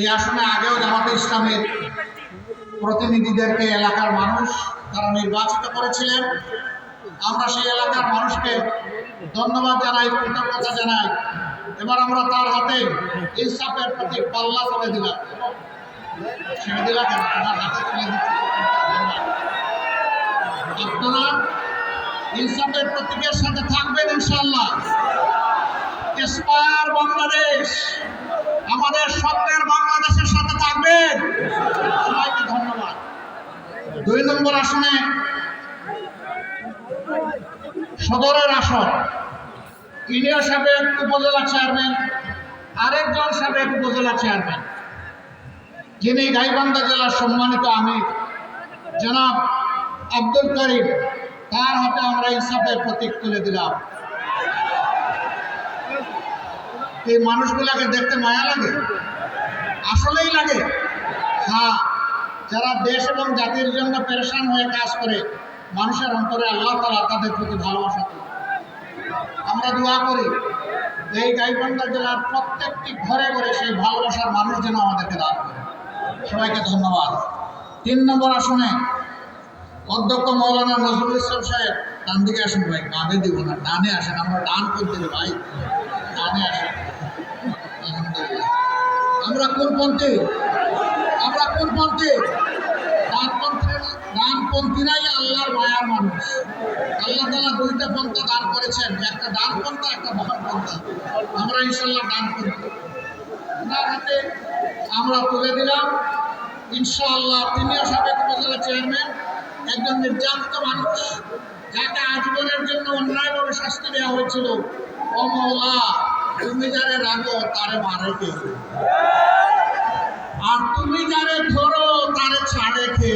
এই আসনে আগেও জামাতে ইসলামের প্রতিনিধিদেরকে এলাকার মানুষ তারা নির্বাচিত করেছিলেন। আমরা সেই এলাকার মানুষকে ধন্যবাদ জানাই, কৃতজ্ঞতা জানাই। এবার আমরা তার হাতে ইনসাফের প্রতি পাল্লা তুলে দিলাম। আপনারা ইনসাফের প্রতীকের সাথে থাকবেন ইনশাল্লাহ বাংলাদেশ। আমাদের স্বপ্নের বাংলাদেশের সাথে থাকবেন সবাইকে ধন্যবাদ। দুই নম্বর আসনে সদরের আসন। ইনিও সাবেক উপজেলা চেয়ারম্যান, আরেকজন সাবেক উপজেলা চেয়ারম্যান। যিনি গাইবান্ধা জেলার সম্মানিত আমির, জনাব আব্দুল করিম, তার হাতে আমরা ইনসাফের প্রতীক তুলে দিলাম। এই মানুষগুলাকে দেখতে মায়া লাগে? আসলেই লাগে। হ্যাঁ যারা দেশ এবং জাতির জন্য পেরেশান হয়ে কাজ করে, মানুষের অন্তরে আল্লাহ তালা তাদের প্রতি ভালোবাসা আমরা দোয়া করি, এই গাইবান্ধা জেলার প্রত্যেকটি ঘরে ঘরে সেই ভালোবাসার মানুষ যেন আমাদেরকে দান করে। সবাইকে ধন্যবাদ। তিন নম্বর আসনে অধ্যক্ষ মৌলানা নজরুল ইসলাম সাহেব, ডান দিকে আসেন ভাই কাঁধে দিব না, ডানে আসেন, আমরা ডান করতে ভাই। ডানে আসেন। আমরা কোন পন্থী? আমরা কোন পন্থী? ডানপন্থীরা ডানপন্থীরাই আল্লাহর মায়ার মানুষ। আল্লাহ তালা দুইটা পন্থা দান করেছেন, একটা ডান পন্থা, একটা পন্থা। আমরা ইনশাল্লাহ ডানপন্থী ওনার হাতে আমরা তুলে দিলাম। ইনশাআল্লাহ তিনিও সাবেক উপজেলা চেয়ারম্যান, একজন নির্যাতিত মানুষ, যাকে আজীবনের জন্য অন্যায়ভাবে শাস্তি দেওয়া হয়েছিল। ও মৌলা তুমি যারে রাখো তারে মারে কে? আর তুমি যারে ধরো তারে ছাড়ে কে?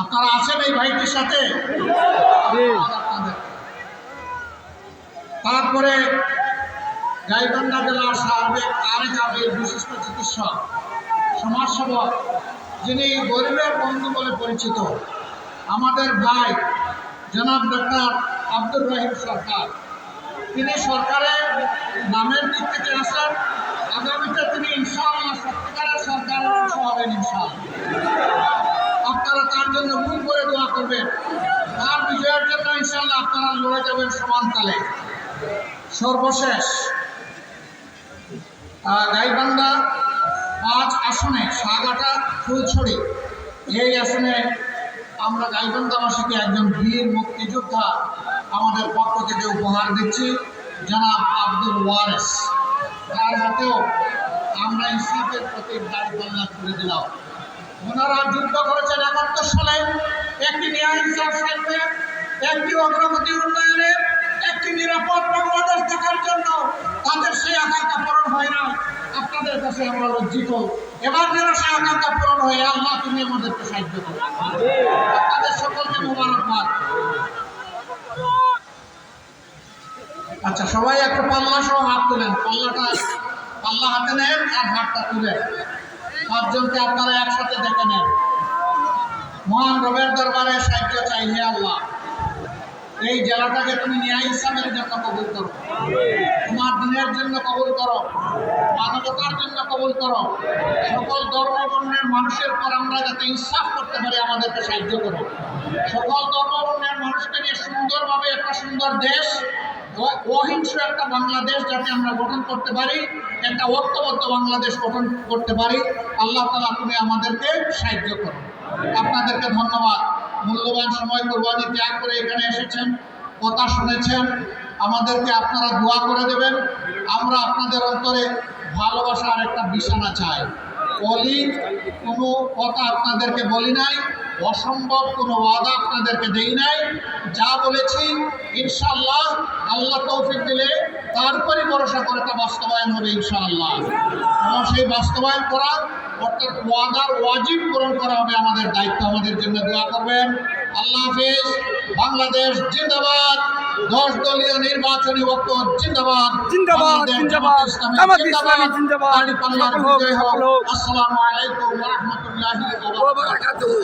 আপনারা আছেন এই ভাইটির সাথে? তারপরে গাইবান্ধা জেলার সার্বিক আরেক আবির বিশিষ্ট চিকিৎসক সমাজসেবক যিনি গরিবের বন্ধু বলে পরিচিত আমাদের ভাই জনাব ডক্টর আব্দুর রহিম সরকার। তিনি সরকারের নামের দিক থেকে আসেন আগামীতে তিনি ইনশাআল্লাহ সত্যিকারের সরকারের অংশ হবেন ইনশাআল্লাহ। আপনারা তার জন্য ভুল করে দোয়া করবেন। তার বিজয়ের জন্য ইনশাআল্লাহ আপনারা লড়ে যাবেন সমানতালে সর্বশেষ গাইবান্ধা পাঁচ আসনে, সাগাটা ফুলছড়ি। এই আসনে আমরা গাইবান্ধাবাসীকে একজন বীর মুক্তিযোদ্ধা আমাদের পক্ষ থেকে উপহার দিচ্ছি জনাব আব্দুল ওয়ারেস। তার হাতেও আমরা ইসলামের প্রতি দাঁড়িপাল্লা করে দিলাম। ওনারা যুদ্ধ করেছেন একাত্তর সালে। একটি ন্যায় ইনসাফ সাথে একটি অগ্রগতি উন্নয়নের একটি নিরাপদ বাংলাদেশ দেখার জন্য তাদের সেই আকাঙ্ক্ষা পূরণ হয় না। আপনাদের কাছে আমরা লজ্জিত। এবার যেন সেই আকাঙ্ক্ষা পূরণ হয়ে আল্লাহ তুমি আমাদেরকে সাহায্য করো। আপনাদের সকলকে মোবারকবাদ। আচ্ছা সবাই একটা পাল্লা সহ হাত তোলেন। পাল্লাটা পাল্লা হাতে নেন আর হাতটা তুলেন। পাঁচজনকে আপনারা একসাথে দেখে নেন। মহান রবের দরবারে সাহায্য চাই হে আল্লাহ। এই জেলাটাকে তুমি ন্যায় ইসলামের জন্য কবুল করো। তোমার দিনের জন্য কবুল করো। মানবতার জন্য কবুল করো। সকল ধর্ম বর্ণের মানুষের পর আমরা যাতে ইনসাফ করতে পারি, আমাদেরকে সাহায্য করো। সকল ধর্ম বর্ণের মানুষকে নিয়ে সুন্দরভাবে একটা সুন্দর দেশ অহিংস একটা বাংলাদেশ যাতে আমরা গঠন করতে পারি, একটা ঐক্যবদ্ধ বাংলাদেশ গঠন করতে পারি, আল্লাহ তালা তুমি আমাদেরকে সাহায্য করো। আপনাদেরকে ধন্যবাদ। মূল্যবান সময় কোরবানি ত্যাগ করে এখানে এসেছেন, কথা শুনেছেন। আমাদেরকে আপনারা দোয়া করে দেবেন। আমরা আপনাদের অন্তরে ভালোবাসার একটা বিছানা চাই। বলি কোনো কথা আপনাদেরকে বলি নাই। অসম্ভব কোনো ওয়াদা আপনাদেরকে দেই নাই। যা বলেছি ইনশাল্লাহ আল্লাহ তৌফিক দিলে তারপরে ভরসা করে তা বাস্তবায়ন হবে ইনশাআল্লাহ। এবং সেই বাস্তবায়ন করা, অর্থাৎ ওয়াদার ওয়াজিব পূরণ করা হবে আমাদের দায়িত্ব, আমাদের জন্য দেওয়া করবেন। আল্লাহ হাফেজ, বাংলাদেশ জিন্দাবাদ। দশ দলীয় নির্বাচনী ঐক্য জিন্দাবাদ। জিন্দাবাদ, জিন্দাবাদ, জামাত ইসলামী জিন্দাবাদ, সফল হোক, বিজয় হোক। আসসালামু আলাইকুম ওয়া রাহমাতুল্লাহি ওয়া বারাকাতুহু।